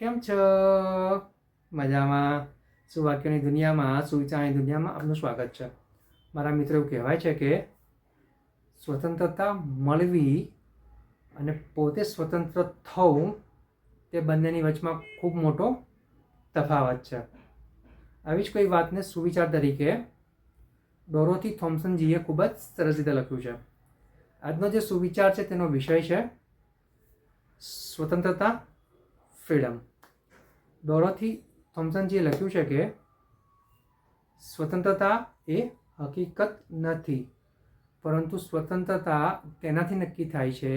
કેમ છો? મજામાં. સુવાક્યોની દુનિયામાં, સુવિચારની દુનિયામાં આપનું સ્વાગત છે. મારા મિત્રો એવું કહેવાય છે કે સ્વતંત્રતા મળવી અને પોતે સ્વતંત્ર થવું તે બંનેની વચમાં ખૂબ મોટો તફાવત છે. આવી જ કોઈ વાતને સુવિચાર તરીકે ડોરોથી થોમ્સનજીએ ખૂબ જ સરસ રીતે લખ્યું છે. આજનો જે સુવિચાર છે તેનો વિષય છે સ્વતંત્રતા ફ્રીડમ. ડોરોથી થોમ્સનજીએ લખ્યું છે કે સ્વતંત્રતા એ હકીકત નથી, પરંતુ સ્વતંત્રતા તેનાથી નક્કી થાય છે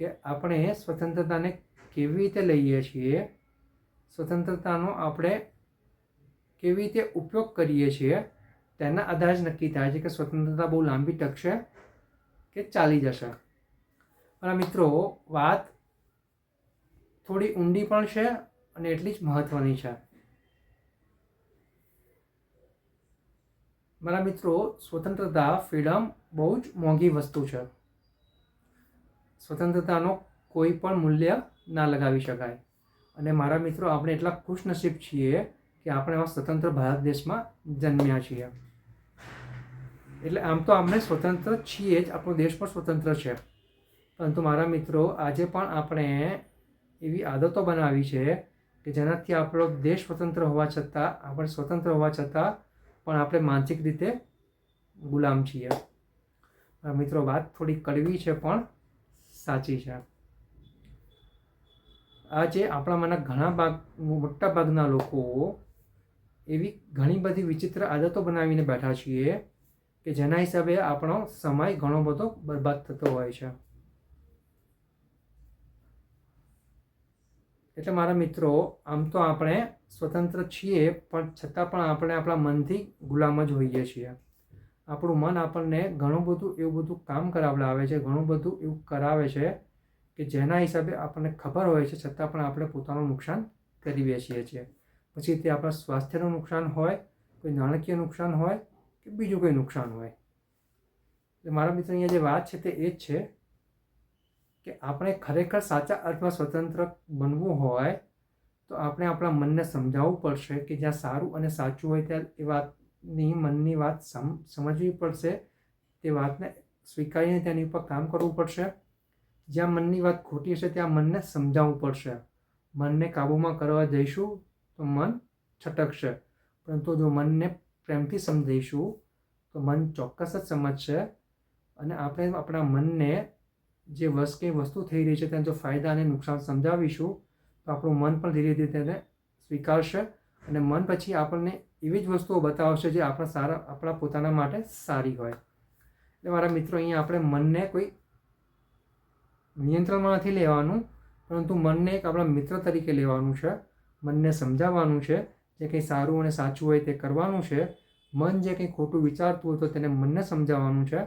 કે આપણે સ્વતંત્રતાને કેવી રીતે લઈએ છીએ, સ્વતંત્રતાનો આપણે કેવી રીતે ઉપયોગ કરીએ છીએ, તેના આધારે જ નક્કી થાય છે કે સ્વતંત્રતા બહુ લાંબી ટકશે કે ચાલી જશે. મારા મિત્રો, વાત થોડી ઊંડી પણ છે અને એટલી જ મહત્ત્વની છે. મારા મિત્રો, સ્વતંત્રતા, ફ્રીડમ બહુ જ મોંઘી વસ્તુ છે. સ્વતંત્રતાનો કોઈ પણ મૂલ્ય ના લગાવી શકાય. અને મારા મિત્રો, આપણે એટલા ખુશનસીબ છીએ કે આપણે આવા સ્વતંત્ર ભારત દેશમાં જન્મ્યા છીએ. એટલે આમ તો આપણે સ્વતંત્ર છીએ જ, આપણો દેશ પણ સ્વતંત્ર છે. પરંતુ મારા મિત્રો, આજે પણ આપણે એવી આદતો બનાવી છે કે જેનાથી આપણો દેશ સ્વતંત્ર હોવા છતાં, આપણે સ્વતંત્ર હોવા છતાં પણ આપણે માનસિક રીતે ગુલામ છીએ. મિત્રો વાત થોડી કડવી છે, પણ સાચી છે. આજે આપણામાંના ઘણા ભાગ, મોટા ભાગના લોકો એવી ઘણી બધી વિચિત્ર આદતો બનાવીને બેઠા છીએ કે જેના હિસાબે આપણો સમય ઘણો બધો બરબાદ થતો હોય છે. એટલે મારા મિત્રો, આમ તો આપણે સ્વતંત્ર છીએ, પણ છતાં પણ આપણે આપણા મનથી ગુલામ જ હોઈએ છીએ. આપણું મન આપણને ઘણું બધું એવું બધું કામ કરાવડાવે છે, ઘણું બધું એવું કરાવે છે કે જેના હિસાબે આપણને ખબર હોય છે, છતાં પણ આપણે પોતાનું નુકસાન કરી બેસીએ છીએ. પછી તે આપણા સ્વાસ્થ્યનું નુકસાન હોય, કોઈ નાણાકીય નુકસાન હોય કે બીજું કોઈ નુકસાન હોય. મારા મિત્ર અહીંયા જે વાત છે તે એ જ છે કે આપણે ખરેખર સાચા અર્થમાં સ્વતંત્ર બનવું હોય, તો આપણે આપણા મનને સમજાવવું પડશે કે જ્યાં સારું અને સાચું હોય ત્યાં એ વાતની મનની વાત સમ, સમજવી પડશે. તે વાતને સ્વીકારીને તેની ઉપર કામ કરવું પડશે. જ્યાં મનની વાત ખોટી હશે ત્યાં મનને સમજાવવું પડશે. મનને કાબૂમાં કરવા જઈશું તો મન છટકશે. પરંતુ જો મનને પ્રેમથી સમજાઈશું, તો મન ચોક્કસ જ સમજશે અને આપણે આપણા મનને જે વસ્ત કંઈ વસ્તુ થઈ રહી છે તેના જો ફાયદા અને નુકસાન સમજાવીશું, તો આપણું મન પણ ધીરે ધીરે તેને સ્વીકારશે અને મન પછી આપણને એવી જ વસ્તુઓ બતાવશે જે આપણા સારા, આપણા પોતાના માટે સારી હોય. એટલે મારા મિત્રો, અહીંયા આપણે મનને કોઈ નિયંત્રણમાં નથી લેવાનું, પરંતુ મનને એક આપણા મિત્ર તરીકે લેવાનું છે. મનને સમજાવવાનું છે જે કંઈ સારું અને સાચું હોય તે કરવાનું છે. મન જે કંઈ ખોટું વિચારતું હોય તો તેને મનને સમજાવવાનું છે.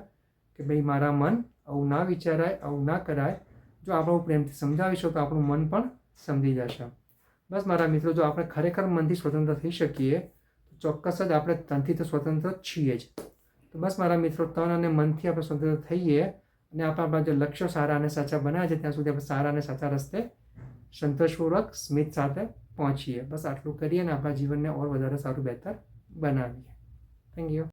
કે ભાઈ, મારા મન આવું ના વિચારાય, આવું ના કરાય. જો આપણું પ્રેમથી સમજાવીશું તો આપણું મન પણ સમજી જશે. બસ મારા મિત્રો, જો આપણે ખરેખર મનથી સ્વતંત્ર થઈ શકીએ, તો ચોક્કસ જ આપણે તનથી તો સ્વતંત્ર છીએ જ. તો બસ મારા મિત્રો, તન અને મનથી આપણે સ્વતંત્ર થઈએ અને આપણે આપણા જે લક્ષ્યો સારા અને સાચા બનાવ્યા છે, ત્યાં સુધી આપણે સારા અને સાચા રસ્તે સંતોષપૂર્વક સ્મિત સાથે પહોંચીએ. બસ આટલું કરીએ અને આપણા જીવનને ઓર વધારે સારું, બહેતર બનાવીએ. Thank you